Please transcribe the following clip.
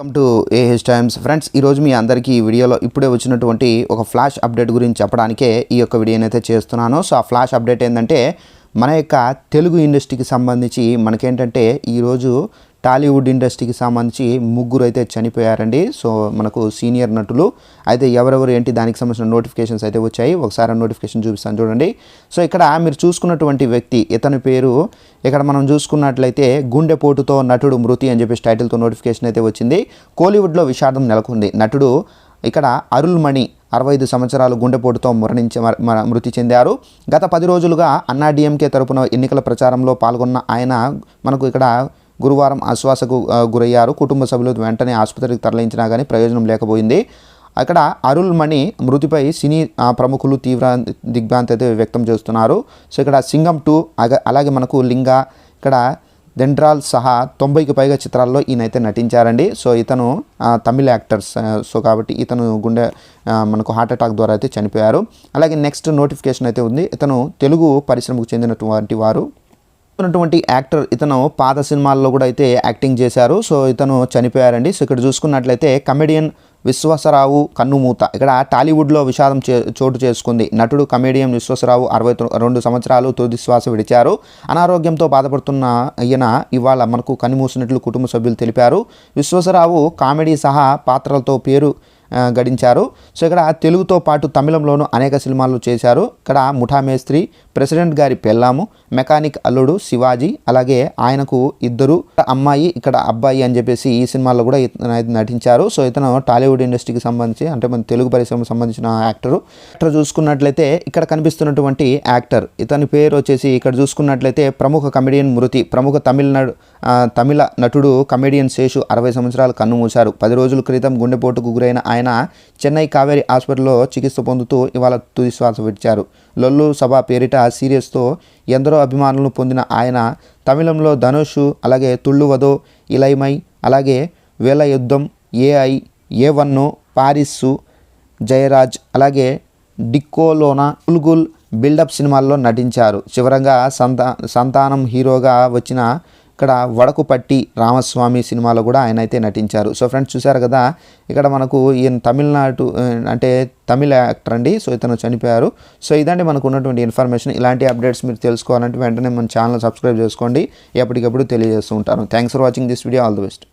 Welcome to AH times friends ఈరోజు మీ అందరికీ ఈ వీడియోలో ఇప్పుడే వచ్చినటువంటి ఒక ఫ్లాష్ అప్డేట్ గురించి చెప్పడానికే ఈ యొక్క వీడియోని అయితే చేస్తున్నాను. సో ఆ ఫ్లాష్ అప్డేట్ ఏంటంటే మన యొక్క తెలుగు ఇండస్ట్రీకి సంబంధించి మనకేంటంటే ఈరోజు టాలీవుడ్ ఇండస్ట్రీకి సంబంధించి ముగ్గురు అయితే చనిపోయారండి. సో మనకు సీనియర్ నటులు అయితే ఎవరెవరు ఏంటి దానికి సంబంధించిన నోటిఫికేషన్స్ అయితే వచ్చాయి. ఒకసారి నోటిఫికేషన్ చూపిస్తాను చూడండి. సో ఇక్కడ మీరు చూసుకున్నటువంటి వ్యక్తి ఇతని పేరు ఇక్కడ మనం చూసుకున్నట్లయితే గుండెపోటుతో నటుడు మృతి అని చెప్పేసి టైటిల్తో నోటిఫికేషన్ అయితే వచ్చింది. కోలీవుడ్లో విషాదం నెలకొంది. నటుడు ఇక్కడ అరుల్మణి అరవై ఐదు సంవత్సరాలు గుండెపోటుతో మరణించి మృతి చెందారు. గత పది రోజులుగా అన్నాడీఎంకే తరపున ఎన్నికల ప్రచారంలో పాల్గొన్న ఆయన మనకు ఇక్కడ గురువారం అశ్వాసకు గురయ్యారు. కుటుంబ సభ్యులు వెంటనే ఆసుపత్రికి తరలించినా కానీ ప్రయోజనం లేకపోయింది. అక్కడ అరుల్ మణి మృతిపై సినీ ప్రముఖులు తీవ్ర దిగ్భ్రాంతి అయితే వ్యక్తం చేస్తున్నారు. సో ఇక్కడ సింగం టూ అలాగే మనకు లింగా ఇక్కడ దెండ్రాల్ సహా తొంభైకి పైగా చిత్రాల్లో ఈయనైతే నటించారండి. సో ఇతను తమిళ యాక్టర్స్ సో కాబట్టి ఇతను గుండె మనకు హార్ట్ అటాక్ ద్వారా అయితే చనిపోయారు. అలాగే నెక్స్ట్ నోటిఫికేషన్ అయితే ఉంది. ఇతను తెలుగు పరిశ్రమకు చెందినటువంటి వారు. ఉన్నటువంటి యాక్టర్ ఇతను పాత సినిమాల్లో కూడా అయితే యాక్టింగ్ చేశారు. సో ఇతను చనిపోయారండి. సో ఇక్కడ చూసుకున్నట్లయితే కమెడియన్ విశ్వాసరావు కన్నుమూత. ఇక్కడ టాలీవుడ్లో విషాదం చే చోటు చేసుకుంది. నటుడు కమెడియన్ విశ్వాసరావు అరవై రెండు సంవత్సరాలు తుది శ్వాస విడిచారు. అనారోగ్యంతో బాధపడుతున్న ఈయన ఇవాళ మనకు కన్నుమూసినట్లు కుటుంబ సభ్యులు తెలిపారు. విశ్వాసరావు కామెడీ సహా పాత్రలతో పేరు గడించారు. సో ఇక్కడ తెలుగుతో పాటు తమిళంలోనూ అనేక సినిమాలు చేశారు. ఇక్కడ ముఠా మేస్త్రి ప్రెసిడెంట్ గారి పెళ్ళాము మెకానిక్ అల్లుడు శివాజీ అలాగే ఆయనకు ఇద్దరు అమ్మాయి ఇక్కడ అబ్బాయి అని చెప్పేసి ఈ సినిమాల్లో కూడా నటించారు. సో ఇతను టాలీవుడ్ ఇండస్ట్రీకి సంబంధించి అంటే మన తెలుగు పరిశ్రమకు సంబంధించిన యాక్టరు. యాక్టర్ చూసుకున్నట్లయితే ఇక్కడ కనిపిస్తున్నటువంటి యాక్టర్ ఇతని పేరు వచ్చేసి ఇక్కడ చూసుకున్నట్లయితే ప్రముఖ కమెడియన్ మృతి ప్రముఖ తమిళనాడు తమిళ నటుడు కమెడియన్ శేషు అరవై సంవత్సరాలు కన్నుమూశారు పది రోజుల క్రితం గుండెపోటుకు గురైన ఆయన ఆయన చెన్నై కావేరి హాస్పిటల్లో చికిత్స పొందుతూ ఇవాళ తుది శ్వాస విడిచారు. లొల్లు సభ పేరిట సీరియస్తో ఎందరో అభిమానులను పొందిన ఆయన తమిళంలో ధనుష్ అలాగే తుళ్ళువదో ఇలైమై అలాగే వేల యుద్ధం ఏఐ ఏ వన్ను పారిస్సు జయరాజ్ అలాగే డిక్కోలోన ఉల్గుల్ బిల్డప్ సినిమాల్లో నటించారు. చివరంగా సంతా సంతానం హీరోగా వచ్చిన ఇక్కడ వడకుపట్టి రామస్వామి సినిమాలో కూడా ఆయన అయితే నటించారు. సో ఫ్రెండ్స్ చూశారు కదా ఇక్కడ మనకు ఈయన తమిళనాడు అంటే తమిళ యాక్టర్ అండి. సో ఇతను చనిపోయారు. సో ఇదండి మనకు ఉన్నటువంటి ఇన్ఫర్మేషన్. ఇలాంటి అప్డేట్స్ మీరు తెలుసుకోవాలంటే వెంటనే మన ఛానల్ సబ్స్క్రైబ్ చేసుకోండి. ఎప్పటికప్పుడు తెలియజేస్తూ ఉంటాను. Thanks for watching this video. All the best.